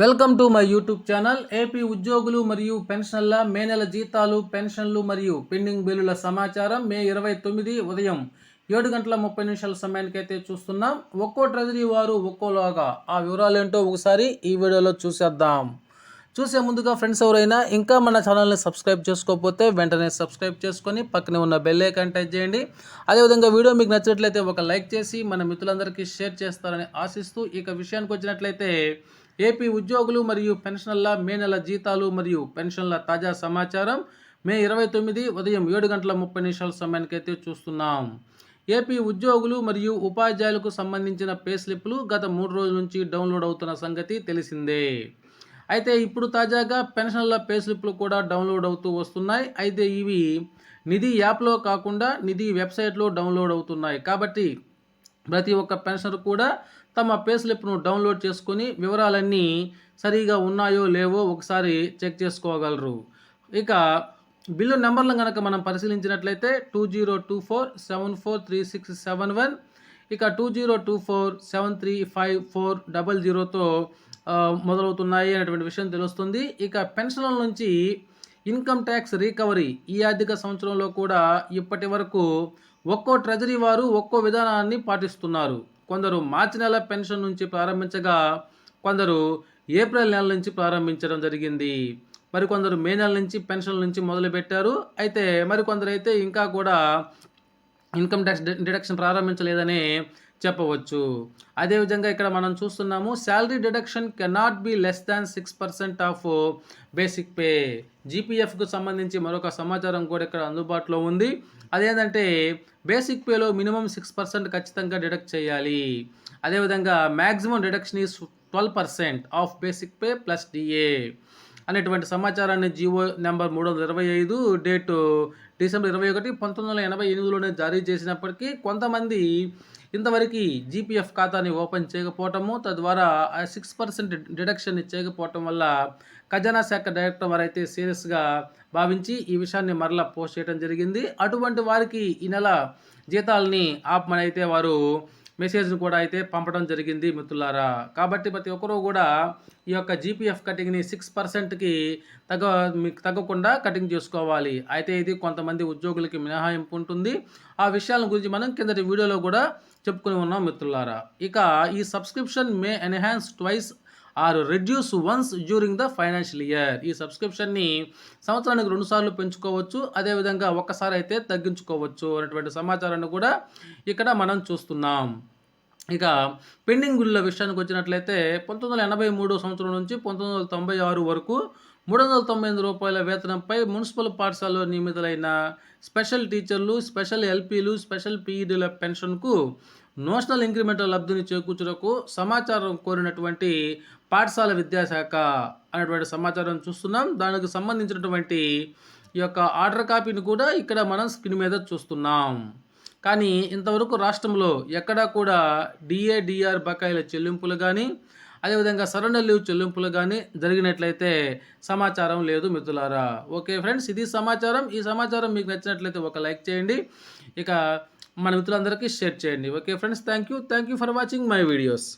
Welcome to my YouTube channel. AP ఉద్యోగులు మరియు పెన్షన్ల మే నెల జీతాలు పెన్షన్లు మరియు పెండింగ్ బిల్లుల సమాచారం మే ఇరవై తొమ్మిది ఉదయం ఏడు గంటల ముప్పై నిమిషాల సమయానికి అయితే చూస్తున్నాం. ఒక్కో ట్రెజరీ వారు ఒక్కోలాగా. ఆ వివరాలు ఏంటో ఒకసారి ఈ వీడియోలో చూసేద్దాం. చూసే ముందుగా ఫ్రెండ్స్ ఎవరైనా ఇంకా మన ఛానల్ని సబ్స్క్రైబ్ చేసుకోకపోతే వెంటనే సబ్స్క్రైబ్ చేసుకొని పక్కనే ఉన్న బెల్ ఐకాన్ టచ్ చేయండి. అదేవిధంగా వీడియో మీకు నచ్చినట్లయితే ఒక లైక్ చేసి మన మిత్రులందరికీ షేర్ చేస్తారని ఆశిస్తూ ఇక విషయానికి వచ్చినట్లయితే ఏపీ ఉద్యోగులు మరియు పెన్షన్ల మే నెల జీతాలు మరియు పెన్షన్ల తాజా సమాచారం మే ఇరవై తొమ్మిది ఉదయం ఏడు గంటల ముప్పై నిమిషాల సమయానికి అయితే చూస్తున్నాం. ఏపీ ఉద్యోగులు మరియు ఉపాధ్యాయులకు సంబంధించిన పే స్లిప్లు గత మూడు రోజుల నుంచి డౌన్లోడ్ అవుతున్న సంగతి తెలిసిందే. అయితే ఇప్పుడు తాజాగా పెన్షన్ల పే స్లిప్లు కూడా డౌన్లోడ్ అవుతూ వస్తున్నాయి. అయితే ఇవి నిధి యాప్లో కాకుండా నిధి వెబ్సైట్లో డౌన్లోడ్ అవుతున్నాయి. కాబట్టి ప్రతి ఒక్క పెన్షనర్ కూడా తమ పే స్లిప్ను డౌన్లోడ్ చేసుకుని వివరాలన్నీ సరిగా ఉన్నాయో లేవో ఒకసారి చెక్ చేసుకోగలరు. ఇక బిల్లు నెంబర్లను కనుక మనం పరిశీలించినట్లయితే two zero two four seven four three six seven one ఇక two zero two four seven three five four double జీరోతో మొదలవుతున్నాయి అనేటువంటి విషయం తెలుస్తుంది. ఇక పెన్షన్ల నుంచి ఇన్కమ్ ట్యాక్స్ రికవరీ ఈ ఆర్థిక సంవత్సరంలో కూడా ఇప్పటి వరకు ఒక్కో ట్రెజరీ వారు ఒక్కో విధానాన్ని పాటిస్తున్నారు. కొందరు మార్చి నెల పెన్షన్ నుంచి ప్రారంభించగా కొందరు ఏప్రిల్ నెల నుంచి ప్రారంభించడం జరిగింది. మరికొందరు మే నెల నుంచి పెన్షన్ నుంచి మొదలుపెట్టారు. అయితే మరికొందరు అయితే ఇంకా కూడా ఇన్కమ్ ట్యాక్స్ డిడక్షన్ ప్రారంభించలేదని చెప్పవచ్చు. అదేవిధంగా ఇక్కడ మనం చూస్తున్నాము salary deduction cannot be less than six percent of basic pay. జీపీఎఫ్కు సంబంధించి మరొక సమాచారం కూడా ఇక్కడ అందుబాటులో ఉంది. అదేంటంటే బేసిక్ పేలో మినిమం సిక్స్ పర్సెంట్ ఖచ్చితంగా డిడక్ట్ చేయాలి. అదేవిధంగా maximum deduction is twelve percent of basic pay plus DA అనేటువంటి సమాచారాన్ని జీవో నెంబర్ మూడు వందల ఇరవై ఐదు డేటు డిసెంబర్ ఇరవై ఒకటి పంతొమ్మిది వందల ఎనభై ఎనిమిదిలోనే జారీ చేసినప్పటికీ కొంతమంది ఇంతవరకు జీపీఎఫ్ ఖాతాని ఓపెన్ చేయకపోవటము తద్వారా ఆ సిక్స్ పర్సెంట్ డిడక్షన్ చేయకపోవటం వల్ల ఖజానా శాఖ డైరెక్టర్ వారైతే సీరియస్గా భావించి ఈ విషయాన్ని మరలా పోస్ట్ చేయడం జరిగింది. అటువంటి వారికి ఈ నెల జీతాలని ఆపమని అయితే వారు మెసేజ్ను కూడా అయితే పంపడం జరిగింది మిత్రులారా. కాబట్టి ప్రతి ఒక్కరూ కూడా ఈ యొక్క జీపీఎఫ్ కటింగ్ని సిక్స్ పర్సెంట్కి తగ్గ మీకు తగ్గకుండా కటింగ్ చేసుకోవాలి. అయితే ఇది కొంతమంది ఉద్యోగులకి మినహాయింపు ఉంటుంది. ఆ విషయాల గురించి మనం కిందటి వీడియోలో కూడా చెప్పుకుని ఉన్నాం మిత్రులారా. ఇక ఈ subscription may enhance twice or reduce once during the financial year. ఈ సబ్స్క్రిప్షన్ని సంవత్సరానికి రెండుసార్లు పెంచుకోవచ్చు అదేవిధంగా ఒక్కసారి అయితే తగ్గించుకోవచ్చు అనేటువంటి సమాచారాన్ని కూడా ఇక్కడ మనం చూస్తున్నాం. ఇక పెండింగ్ బిల్లుల విషయానికి వచ్చినట్లయితే పంతొమ్మిది వందల ఎనభై మూడో సంవత్సరం నుంచి పంతొమ్మిది వందల తొంభై ఆరు వరకు మూడు వందల తొంభై ఎనిమిది రూపాయల వేతనంపై మున్సిపల్ పాఠశాలలో నియమితులైన స్పెషల్ టీచర్లు స్పెషల్ ఎల్పీలు స్పెషల్ పీఈడీల పెన్షన్కు నోషనల్ ఇంక్రిమెంటల్ లబ్ధిని చేకూర్చుటకు సమాచారం కోరినటువంటి పాఠశాల విద్యాశాఖ అనేటువంటి సమాచారం చూస్తున్నాం. దానికి సంబంధించినటువంటి ఈ యొక్క ఆర్డర్ కాపీని కూడా ఇక్కడ మనం స్క్రీన్ మీద చూస్తున్నాం. కానీ ఇంతవరకు రాష్ట్రంలో ఎక్కడా కూడా డిఏడిఆర్ బకాయిల చెల్లింపులు కానీ అదేవిధంగా సరెండర్ లీవ్ చెల్లింపులు కానీ జరిగినట్లయితే సమాచారం లేదు మిత్రులారా. ఓకే ఫ్రెండ్స్ ఇది సమాచారం. ఈ సమాచారం మీకు నచ్చినట్లయితే ఒక లైక్ చేయండి. ఇక మన మిత్రులందరికీ షేర్ చేయండి. Okay friends thank you thank you for watching my videos.